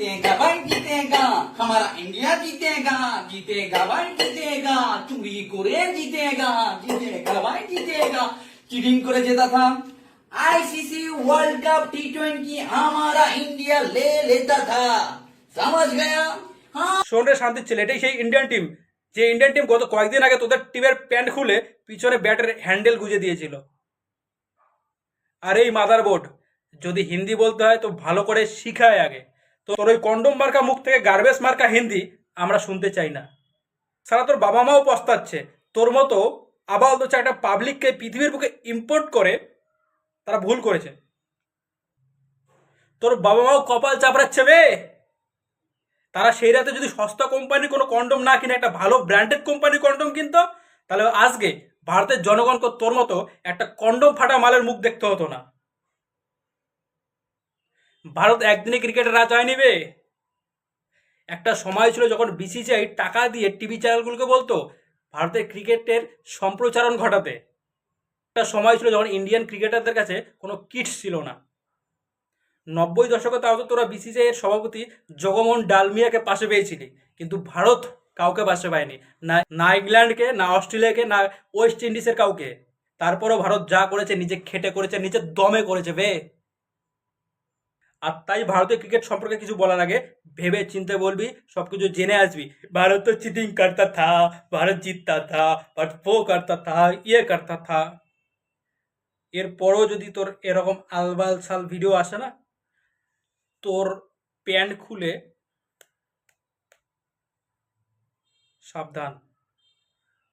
जीतेगा भाई जीतेगा हमारा इंडिया जीतेगा जीतेगा भाई जीतेगा चुरी করে জিতেগা জিতেগা ভাই জিতেগা চিটিং করে জেতা था ICC world cup T twenty हमारा इंडिया ले लेता था समझ गया हाँ শোন রে শান্তির ছেলে এটাই সেই ইন্ডিয়ান টিম যে ইন্ডিয়ান টিম গত কয়েকদিন আগে তোদের টিমের প্যান্ট খুলে পিছনে ব্যাটের হ্যান্ডেল গুজে দিয়েছিল আর এই মাদার বোর্ড যদি হিন্দি বলতে হয় তো ভালো করে শিখায় আগে তো তোর ওই কন্ডম মার্কা মুখ থেকে গার্বেজ মার্কা হিন্দি আমরা শুনতে চাই না। সারা তোর বাবা মাও পস্তাচ্ছে। তোর মতো আবাল দোচা একটা পাবলিককে পৃথিবীর বুকে ইম্পোর্ট করে তারা ভুল করেছে। তোর বাবা মাও কপাল চাপড়াচ্ছে বে। তারা সেই রাতে যদি সস্তা কোম্পানির কোনো কন্ডম না কিনে, একটা ভালো ব্র্যান্ডেড কোম্পানির কন্ডম কিনতো, তাহলে আজকে ভারতের জনগণকে তোর মতো একটা কন্ডম ফাটা মালের মুখ দেখতে হতো না। ভারত একদিনে ক্রিকেটের রাজা হয়নি বে। একটা সময় ছিল যখন বিসিসিআই টাকা দিয়ে টিভি চ্যানেলগুলোকে বলতো, ভারতের ক্রিকেটের সম্প্রচারণ ঘটাতে। একটা সময় ছিল যখন ইন্ডিয়ান ক্রিকেটারদের কাছে কোনো কিটস ছিল না। নব্বই দশকে তাও তো তোরা বিসিসিআই এর সভাপতি জগমোহন ডালমিয়াকে পাশে পেয়েছিলি, কিন্তু ভারত কাউকে পাশে পায়নি। না না ইংল্যান্ডকে, না অস্ট্রেলিয়াকে, না ওয়েস্ট ইন্ডিজের কাউকে। তারপরও ভারত যা করেছে, নিজে খেটে করেছে নিজের দমে করেছে বে। আর তাই ভারতীয় ক্রিকেট সম্পর্কে কিছু বলার আগে ভেবে চিনতে বলবি সব কিছু জেনে আসবি। ভারত তো চিটিং করতা থা, ভারত জিততা থা, ভারত वो করতা থা ইয়ে করতা থা। এরপরও যদি তোর এরকম আলবাল সাল ভিডিও আসে না, তোর প্যান্ট খুলে সাবধান।